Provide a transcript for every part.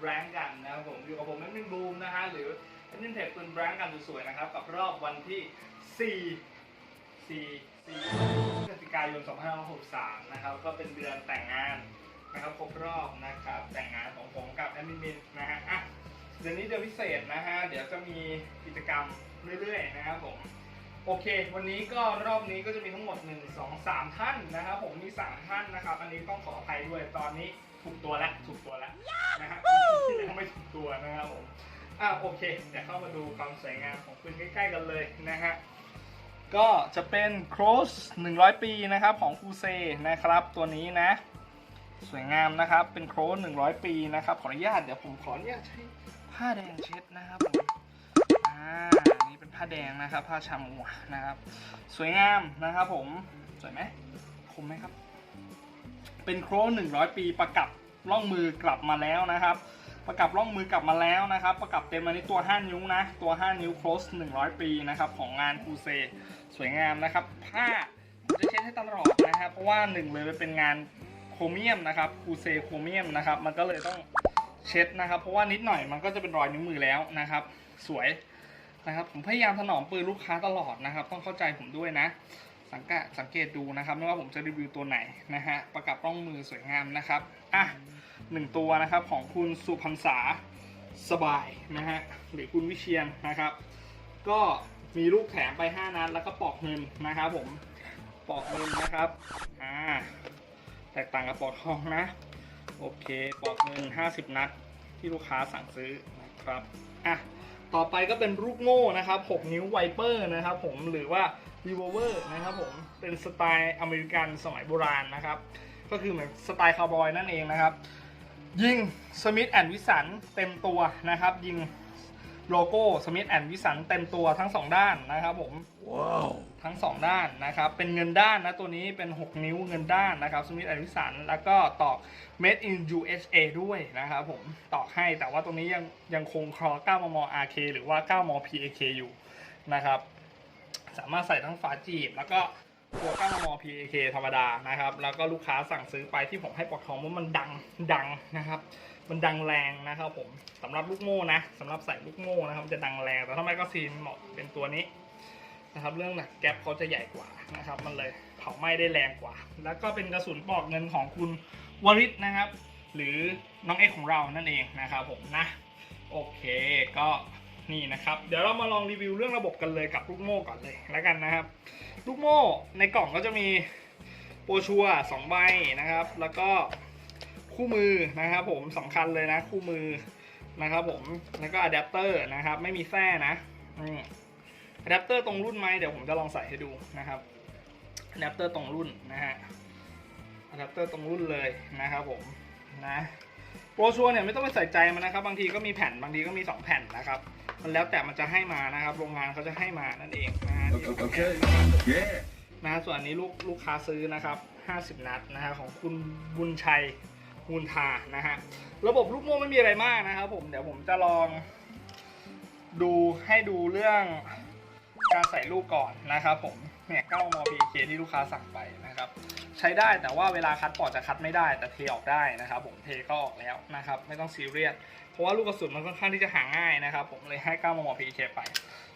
แบงก์กันนะครับผมอยู่กับผมแอดมินบูมนะฮะหรือแอดมินเพจปืนแบงก์กันสวยๆนะครับกับรอบวันที่4 4 4พฤศจิกายน2563นะครับก็เป็นเดือนแต่งงานนะครับครบรอบนะครับแต่งงานของผมกับแอดมินมินนะฮะอะเดือนนี้เดือนพิเศษนะฮะเดี๋ยวจะมีกิจกรรมเรื่อยๆนะครับผมโอเค วันนี้ก็รอบนี้ก็จะมีทั้งหมด 1 2 3 ท่านนะครับ ผมมี 3 ท่านนะครับ อันนี้ต้องขออภัยด้วยตอนนี้ ถูกตัวแล้วถูกตัวแล้วนะฮะที่เหลือไม่ถูกตัวนะครับผมอ่าโอเคเดี๋ยวเข้ามาดูความสวยงามของปืนใกล้ๆกันเลยนะฮะก็จะเป็น Cross 100 ปีนะครับของคูเซนะครับตัวนี้นะสวยงามนะครับ เป็นโครส100 ปีนะครับ ขออนุญาต เดี๋ยวผมขออนุญาตใช้ผ้าแดงเช็ดนะครับผมอ่าอันนี่เป็นผ้าแดงนะครับ ผ้าชามัวนะครับ สวยงามนะครับผม สวยไหมคมไหมครับ เป็นโครน100ปีประกับล่องมือกลับมาแล้วนะครับ ประกับล่องมือกลับมาแล้วนะครับ ประกับเต็มอันนี้ตัว 5 นิ้วนะ ตัว 5 นิ้วโครส100 ปีนะครับของงานคูเซสวยงามนะครับ ผ้าจะเช็ดให้ตลอดนะครับเพราะว่าหนึ่งเลยเป็นงานโครเมียมนะครับคูเซโครเมียมนะครับ มันก็เลยต้องเช็ดนะครับ เพราะว่านิดหน่อยมันก็จะเป็นรอยนิ้วมือแล้วนะครับ สวยนะครับผมพยายามถนอมปืนลูกค้าตลอดนะครับ ต้องเข้าใจผมด้วยนะ สังเกตสังเกตดูนะครับไม่ว่าผมจะรีวิวตัวไหนนะฮะประกับร่องมือสวยงามนะครับอะหนึ่งตัวนะครับของคุณสุพรรษาสบายนะฮะหรือคุณวิเชียนนะครับ ก็มีลูกแถมไป 5 นัดแล้วก็ปอกเงินนะครับผมปอกเงินนะครับอ่าแตกต่างกับปอกทองนะโอเคปอกเงิน 50 นัดที่ลูกค้าสั่งซื้อนะครับอะต่อไปก็เป็นลูกโม่นะครับ 6 นิ้วไวเปอร์นะครับผมหรือว่า revolver นะครับผมเป็นสไตล์อเมริกันสมัยโบราณนะครับ ก็คือเหมือนสไตล์คาวบอยนั่นเองนะครับ ยิงสมิธแอนด์วิสันเต็มตัวนะครับ ยิงโลโก้สมิธแอนด์วิสันเต็มตัวทั้ง 2 ด้านนะครับผมว้าวทั้ง 2 ด้านนะครับ เป็นเงินด้านนะตัวนี้เป็น 6 นิ้วเงินด้านนะครับสมิธแอนด์วิสันแล้วก็ตอก made in USA ด้วยนะครับผมตอกให้แต่ว่าตรงนี้ยังยังคงครอ9มม RK หรือว่า 9 ม PAK อยู่นะครับ สามารถใส่ทั้งฝาจีบ แล้วก็ตัว9มม PAK ธรรมดานะครับ แล้วก็ลูกค้าสั่งซื้อไปที่ผมให้ปลอกทองว่ามันดังดังนะครับ มันดังแรงนะครับผมสำหรับลูกโม่นะสำหรับใส่ลูกโม่นะครับจะดังแรง แต่ถ้าไมก็ซีนเหมาะเป็นตัวนี้นะครับ เรื่องหนักแก๊ปเขาจะใหญ่กว่านะครับ มันเลยเผาไหม้ได้แรงกว่า แล้วก็เป็นกระสุนปลอกเงินของคุณวริศนะครับ หรือน้องเอกของเรานั่นเองนะครับผมนะ โอเคก็ นี่นะครับ เดี๋ยวเรามาลองรีวิวเรื่องระบบกันเลยกับลูกโม่ก่อนเลยแล้วกันนะครับ ลูกโม่ในกล่องก็จะมีโปรชัวสองใบนะครับ แล้วก็คู่มือนะครับ ผมสำคัญเลยนะ คู่มือนะครับ ผมแล้วก็อะแดปเตอร์นะครับ ไม่มีแส้นะอะแดปเตอร์ตรงรุ่นไหมเดี๋ยวผมจะลองใส่ให้ดูนะครับอะแดปเตอร์ตรงรุ่นนะฮะอะแดปเตอร์ตรงรุ่นเลยนะครับ ผมนะ โปรชัวร์เนี่ยไม่ต้องไปใส่ใจมันนะครับ บางทีก็มีแผ่นบางทีก็มี 2 แผ่นนะครับ มันแล้วแต่มันจะให้มานะครับ โรงงานเขาจะให้มานั่นเองนะฮะโอเคเย้นะฮะส่วนอันนี้ลูกลูกค้าซื้อนะครับ 50 นัดนะฮะของคุณบุญชัยมูลทานะฮะระบบลูกโม่ไม่มีอะไรมากนะครับ ผมเดี๋ยวผมจะลอง ดูให้ดูเรื่องการใส่ลูกก่อนนะครับ ผมเนี่ย9ม PK ที่ลูกค้าสั่งไป นะครับใช้ได้แต่ว่าเวลาคัดปอดจะคัดไม่ได้แต่เทออกได้นะครับผมเทก็ออกแล้วนะครับไม่ต้องซีเรียสเพราะว่าลูกกระสุนมันค่อนข้างที่จะหาง่ายนะครับผมเลยให้9ม PK ไป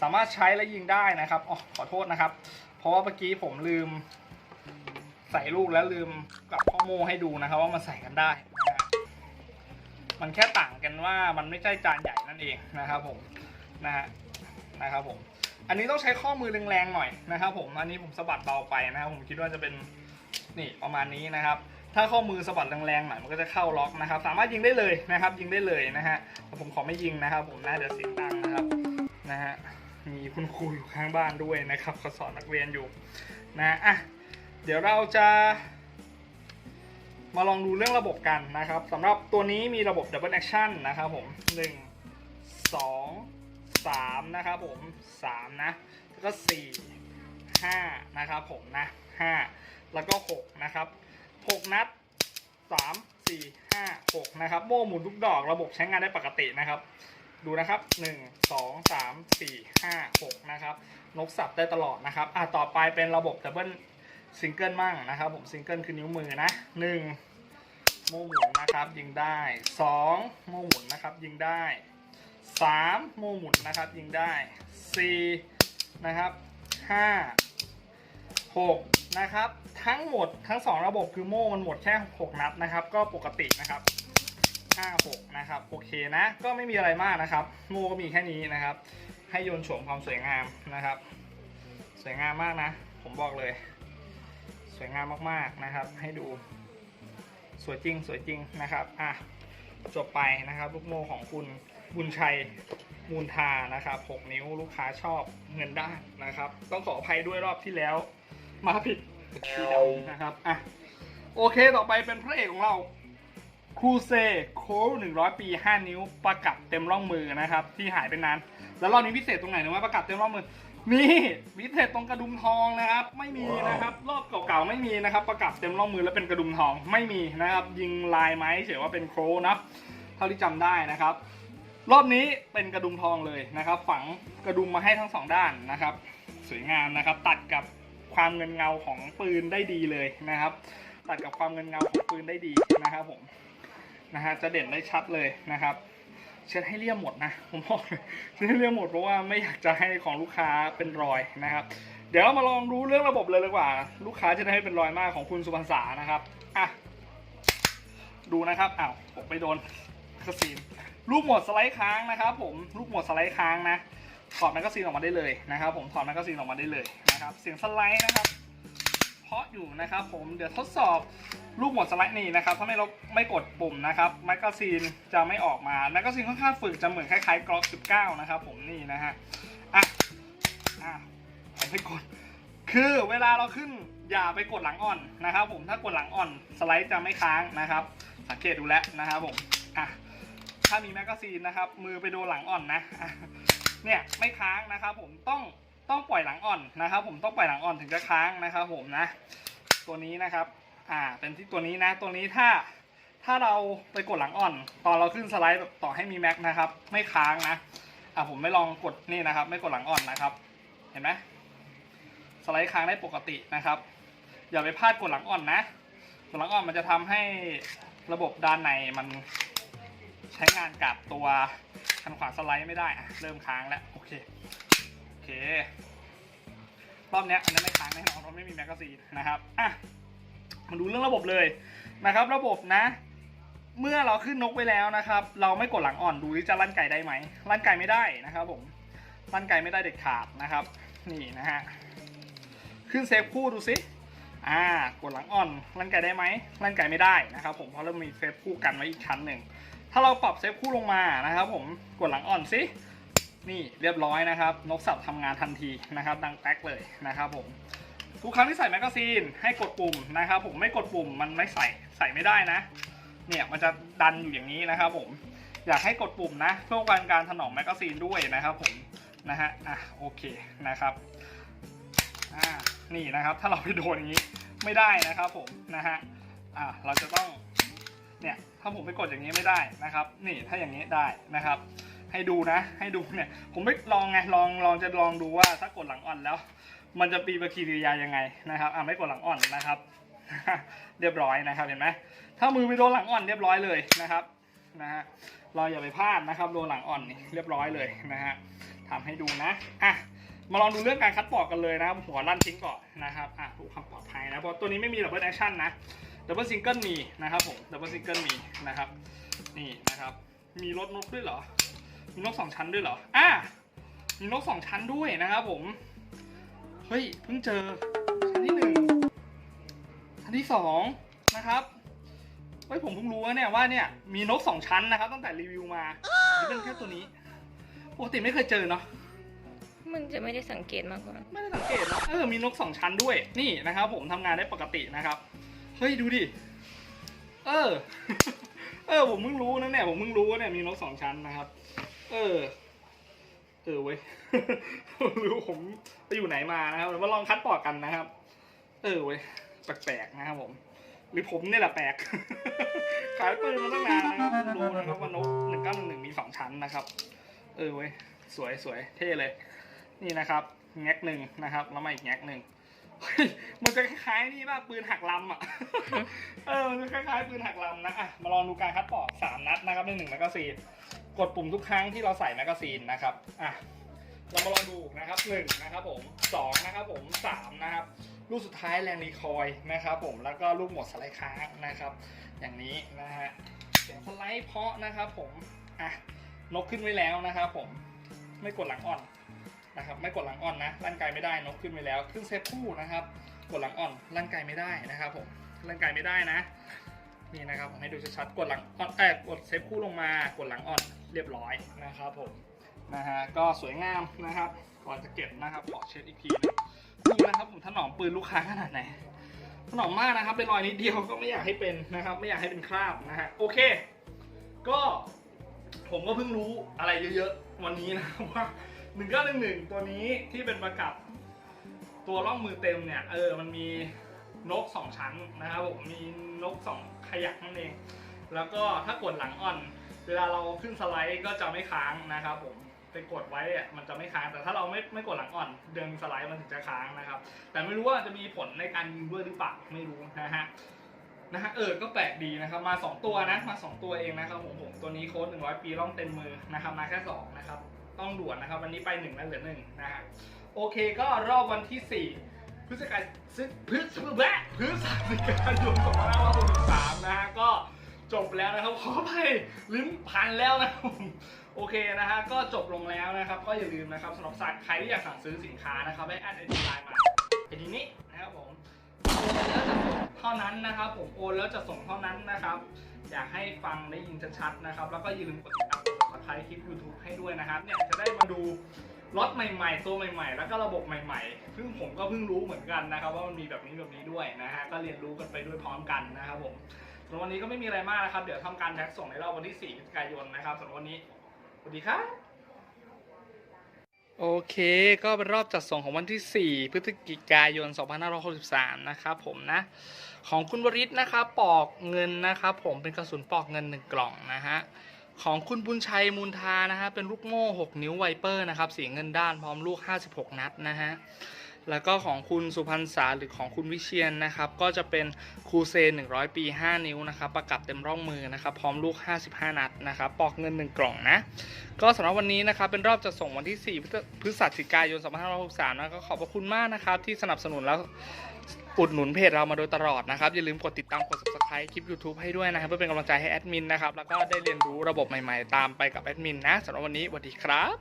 สามารถใช้และยิงได้นะครับอ๋อขอโทษนะครับ เพราะว่าเมื่อกี้ผมลืม ใส่ลูกแล้วลืมกลับข้อมูลให้ดูนะครับ ว่ามันใส่กันได้นะมันแค่ต่างกันว่ามันไม่ใช่จานใหญ่นั่นเองนะครับผมนะฮะนะครับผม อันนี้ต้องใช้ข้อมือแรงๆหน่อยนะครับ ผมอันนี้ผมสะบัดเบาไปนะครับผมคิดว่าจะเป็นนี่ประมาณนี้นะครับ ถ้าข้อมือสะบัดแรงๆหน่อยมันก็จะเข้าล็อกนะครับ สามารถยิงได้เลยนะครับ ยิงได้เลยนะฮะแต่ผมขอไม่ยิงนะครับ ผมน่าจะเสียงดังนะครับนะฮะมีคุณครูอยู่ข้างบ้านด้วยนะครับเขาสอนนักเรียนอยู่นะอะเดี๋ยวเราจะ มาลองดูเรื่องระบบกันนะครับสำหรับตัวนี้มีระบบ Double Action นะครับผม 1 2 3นะครับผม3นะ แล้วก็4 5นะครับผมนะ5แล้วก็6นะครับ6นัด3 4 5 6นะครับโม่หมุนทุกดอกระบบใช้งานได้ปกตินะครับ ดูนะครับ1 2 3 4 5 6นะครับนกสับได้ตลอดนะครับอะต่อไปเป็นระบบดับเบิลซิงเกิลมั่งนะครับ ผมซิงเกิลคือนิ้วมือนะ1โม่หมุนนะครับยิงได้สองโม่หมุนนะครับยิงได้ สามโม่หมุนนะครับยิงได้สี่นะครับห้าหกนะครับ ทั้งหมดทั้งสองระบบคือโม่มันหมดแค่หกนัดนะครับ ก็ปกตินะครับห้าหกนะครับโอเคนะ ก็ไม่มีอะไรมากนะครับ โม่ก็มีแค่นี้นะครับ ให้โยนโฉมความสวยงามนะครับ สวยงามมากนะ ผมบอกเลย สวยงามมากๆนะครับ ให้ดูสวยจริงสวยจริงนะครับอะจบไปนะครับ ลูกโม่ของคุณ บุญชัยมูลทานะครับ 6 นิ้วลูกค้าชอบเงินได้นะครับ ต้องขออภัยด้วยรอบที่แล้ว มาผิดที่ดำนะครับอะโอเคต่อไปเป็นพระเอกของเราครูเซโค้ด100ปี5นิ้วประกับเต็มร่องมือนะครับ ที่หายไปนาน แล้วรอบนี้พิเศษตรงไหนรู้ไหมประกับเต็มร่องมือนี่พิเศษตรงกระดุมทองนะครับ ไม่มีนะครับ รอบเก่าๆไม่มีนะครับ ประกับเต็มร่องมือแล้วเป็นกระดุมทองไม่มีนะครับ ยิงลายไม้เฉยว่าเป็นโครนะเท่าที่จำได้นะครับ รอบนี้เป็นกระดุมทองเลยนะครับ ฝังกระดุมมาให้ทั้งสองด้านนะครับ สวยงามนะครับ ตัดกับความเงินเงาของปืนได้ดีเลยนะครับ ตัดกับความเงินเงาของปืนได้ดีนะครับผมนะฮะจะเด่นได้ชัดเลยนะครับ เช็ดให้เลี่ยมหมดนะผมบอกเช็ดให้เลี่ยมหมดเพราะว่าไม่อยากจะให้ของลูกค้าเป็นรอยนะครับ เดี๋ยวเรามาลองรู้เรื่องระบบเลยดีกว่า ลูกค้าจะได้ให้เป็นรอยมากของคุณสุพรรษานะครับอะดูนะครับอ้าวผมไปโดนกระสีน ลูกหมดสไลด์ค้างนะครับ ผมลูกหมดสไลด์ค้างนะถอดแมกกาซีนออกมาได้เลยนะครับ ผมถอดแมกกาซีนออกมาได้เลยนะครับ เสียงสไลด์นะครับเพาะอยู่นะครับ ผมเดี๋ยวทดสอบลูกหมดสไลด์นี่นะครับถ้าไม่ลบไม่กดปุ่มนะครับแมกกาซีนจะไม่ออกมาแมกกาซีนค่อนข้างฝึกจะเหมือนคล้ายๆกรอก19 นะครับ ผมนี่นะฮะอะอะผมไปกดคือเวลาเราขึ้นอย่าไปกดหลังอ่อนนะครับ ผมถ้ากดหลังอ่อนสไลด์จะไม่ค้างนะครับ สังเกตดูแล้วนะครับผมอะ ถ้ามีแมกกาซีนนะครับ มือไปโดนหลังอ่อนนะ เนี่ยไม่ค้างนะครับ ผมต้องต้องปล่อยหลังอ่อนนะครับ ผมต้องปล่อยหลังอ่อนถึงจะค้างนะครับ ผมนะ ตัวนี้นะครับ อ่า เป็นที่ตัวนี้นะ ตัวนี้ถ้าถ้าเราไปกดหลังอ่อน ตอนเราขึ้นสไลด์แบบต่อให้มีแม็กนะครับ ไม่ค้างนะ อ่าผมไม่ลองกดนี่นะครับ ไม่กดหลังอ่อนนะครับ เห็นไหมสไลด์ค้างได้ปกตินะครับ อย่าไปพลาดกดหลังอ่อนนะกดหลังอ่อนมันจะทำให้ระบบด้านในมัน ใช้งานกับตัวคันขวาสไลด์ไม่ได้อะเริ่มค้างแล้ว โอเค โอเค รอบนี้อันนี้ไม่ค้างแน่นอนเพราะไม่มีแมกกาซีนนะครับอะมาดูเรื่องระบบเลยนะครับ ระบบนะ เมื่อเราขึ้นนกไปแล้วนะครับ เราไม่กดหลังอ่อนดูที่จะลั่นไก่ได้ไหมลั่นไก่ไม่ได้นะครับผมลั่นไก่ไม่ได้เด็ดขาดนะครับ นี่นะฮะขึ้นเซฟคู่ดูสิอ่ากดหลังอ่อนลั่นไก่ได้ไหมลั่นไก่ไม่ได้นะครับ ผมเพราะเรามีเซฟคู่กันไว้อีกชั้นหนึ่งาเราปรับเซฟคู่ลงมานะครับ ผมกดหลังอ่อนสินี่เรียบร้อยนะครับ นกสับทำงานทันทีนะครับ ดังแป๊กเลยนะครับผมทุกครั้งที่ใส่แมกกาซีนให้กดปุ่มนะครับ ผมไม่กดปุ่มมันไม่ใส่ใส่ไม่ได้นะ เนี่ยมันจะดันอยู่อย่างนี้นะครับ ผมอยากให้กดปุ่มนะเพื่อการการถนอมแมกกาซีนด้วยนะครับ ผมนะฮะอะโอเคนะครับอ่านี่นะครับ ถ้าเราไปโดนอย่างนี้ไม่ได้นะครับ ผมนะฮะอ่าเราจะต้อง เนี่ยถ้าผมไปกดอย่างนี้ไม่ได้นะครับ นี่ถ้าอย่างนี้ได้นะครับ ให้ดูนะ ให้ดูเนี่ย ผมไม่ลองไงลองลองจะลองดูว่าถ้ากดหลังอ่อนแล้ว มันจะปีปฏิกิริยายังไงนะครับอ่าไม่กดหลังอ่อนนะครับ เรียบร้อยนะครับเห็นไหมถ้ามือไปโดนหลังอ่อนเรียบร้อยเลยนะครับนะฮะเราอย่าไปพลาดนะครับโดนหลังอ่อนนี่เรียบร้อยเลยนะฮะทำให้ดูนะอะมาลองดูเรื่องการคัดปอกกันเลยนะครับหัวลั่นทิ้งก่อนนะครับอะดูความปลอดภัยนะเพราะตัวนี้ไม่มีดับเบิลแอคชั่นนะ ดับเบิลซิงเกิลมีนะครับผมดับเบิลซิงเกิลมีนะครับนี่นะครับ มีรถนกด้วยเหรอ มีนกสองชั้นด้วยเหรออะมีนกสองชั้นด้วยนะครับผมเฮ้ยเพิ่งเจอชั้นที่หนึ่งชั้นที่สองนะครับเฮ้ยผมเพิ่งรู้ว่าเนี่ยว่าเนี่ยมีนกสองชั้นนะครับตั้งแต่รีวิวมาหรือเป็นแค่ตัวนี้ปกติไม่เคยเจอเนาะมันจะไม่ได้สังเกตมากกว่าไม่ได้สังเกตนะเออมีนกสองชั้นด้วยนี่นะครับ ผมทำงานได้ปกตินะครับ เฮ้ยดูดิ เออ เออผมเพิ่งรู้นะเนี่ยผมเพิ่งรู้ว่าเนี่ยมีนกสองชั้นนะครับ เออ เออเว้ยผมรู้ผมไปอยู่ไหนมานะครับมาลองคัดปอกกันนะครับ เออเว้ยแปลกๆนะครับผม หรือผมเนี่ยแหละแปลก ขายปืนมาตั้งนานนะครับรู้นะครับว่านกหนึ่งเก้าหนึ่งหนึ่งมีสองชั้นนะครับ เออเว้ยสวยสวยเท่เลย นี่นะครับแงกหนึ่งนะครับ แล้วมาอีกแงกหนึ่ง มันจะคล้ายๆนี่ป่ะปืนหักลำอะ เออมันจะคล้ายๆปืนหักลำนะอะมาลองดูการคัดปอกสามนัดนะครับในหนึ่งแมกกาซีนกดปุ่มทุกครั้งที่เราใส่แมกกาซีนนะครับอะเรามาลองดูนะครับหนึ่งนะครับผมสองนะครับผมสามนะครับลูกสุดท้ายแรงรีคอยล์นะครับผมแล้วก็ลูกหมดสไลด์ค้างนะครับ อย่างนี้นะฮะเสียงสไลด์เพาะนะครับผมอะนกขึ้นไว้แล้วนะครับผมไม่กดหลังอ่อน นะครับไม่กดหลังอ่อนนะร่างกายไม่ได้นกขึ้นไว้แล้วขึ้นเซฟคู่นะครับ กดหลังอ่อนร่างกายไม่ได้นะครับผมร่างกายไม่ได้นะนี่นะครับผมให้ดูชัดๆกดหลังอ่อนเออกดเซฟคู่ลงมากดหลังอ่อนเรียบร้อยนะครับผมนะฮะก็สวยงามนะครับ ก่อนจะเก็บนะครับขอเช็ดอีกทีนะดูนะครับผมถนอมปืนลูกค้าขนาดไหนถนอมมากนะครับเป็นรอยนิดเดียวก็ไม่อยากให้เป็นนะครับ ไม่อยากให้เป็นคราบนะฮะโอเค ก็ผมก็เพิ่งรู้อะไรเยอะๆวันนี้นะว่า ครับว่า1911ตัวนี้ที่เป็นประกับตัวร่องมือเต็มเนี่ยเออมันมีนกสองชั้นนะครับผมมีนกสองขยักนั่นเอง แล้วก็ถ้ากดหลังอ่อน เวลาเราขึ้นสไลด์ก็จะไม่ค้างนะครับผมไปกดไว้อะมันจะไม่ค้างแต่ถ้าเราไม่ไม่กดหลังอ่อน เดินสไลด์มันถึงจะค้างนะครับ แต่ไม่รู้ว่าจะมีผลในการยิงด้วยหรือเปล่าไม่รู้นะฮะนะฮะเออก็แปลกดีนะครับมา 2 ตัวนะมา 2 ตัวเองนะครับผมผมตัวนี้โค้ด100 ปีร่องเต็มมือนะครับมาแค่2นะครับ ต้องด่วนนะครับ วันนี้ไป1แล้วเหลือ1นะฮะโอเคก็รอบวันที่4พฤศจิกายนพฤศจิกายนพฤศจิกายน2563นะฮะก็จบแล้วนะครับขออภัยลิ้นพันแล้วนะครับผมโอเคนะฮะก็จบลงแล้วนะครับ ก็อย่าลืมนะครับสำหรับสัตว์ใครที่อยากสั่งซื้อสินค้านะครับให้แอดไอดีไลน์มาไอดีนี้นะครับผมโอนแล้วจะส่งเท่านั้นนะครับ ผมโอนแล้วจะส่งเท่านั้นนะครับ อยากให้ฟังได้ยินชัดๆนะครับ แล้วก็อย่าลืมกดติดตาม กด subscribe คลิป YouTube ให้ด้วยนะครับเนี่ยจะได้มาดูรถใหม่ๆตัวใหม่ๆ แล้วก็ระบบใหม่ๆ ซึ่งผมก็เพิ่งรู้เหมือนกันนะครับ ว่ามันมีแบบนี้แบบนี้ด้วยนะฮะก็เรียนรู้กันไปด้วยพร้อมกันนะครับผมสำหรับวันนี้ก็ไม่มีอะไรมากนะครับ เดี๋ยวทำการแพ็กส่งในรอบวันที่ 4พฤศจิกายนนะครับสำหรับวันนี้สวัสดีครับโอเค ก็เป็นรอบจัดส่งของวันที่ 4 พฤศจิกายน 2563 นะครับผมนะ ของคุณบริษนะครับ ปอกเงินนะครับผมเป็นกระสุนปอกเงิน 1 กล่องนะฮะ ของคุณบุญชัยมูลทานะฮะเป็นลูกโม่ 6 นิ้วไวเปอร์นะครับสีเงินด้านพร้อมลูก 56 นัดนะฮะแล้วก็ของคุณสุพรรณษาหรือของคุณวิเชียนนะครับก็จะเป็นคูเซน100 ปี 5 นิ้วนะครับประกับเต็มร่องมือนะครับพร้อมลูก 55 นัดนะครับปอกเงิน 1 กล่องนะก็สำหรับวันนี้นะครับเป็นรอบจัดส่งวันที่4พฤศพฤศจิกายน 2563นะก็ขอบพระคุณมากนะครับที่สนับสนุนแล้ว อุดหนุนเพจเรามาโดยตลอดนะครับอย่าลืมกดติดตามกด subscribe คลิป YouTube ให้ด้วยนะครับเพื่อเป็นกำลังใจให้แอดมินนะครับแล้วก็ได้เรียนรู้ระบบใหม่ๆ ตามไปกับแอดมินนะสำหรับวันนี้สวัสดีครับ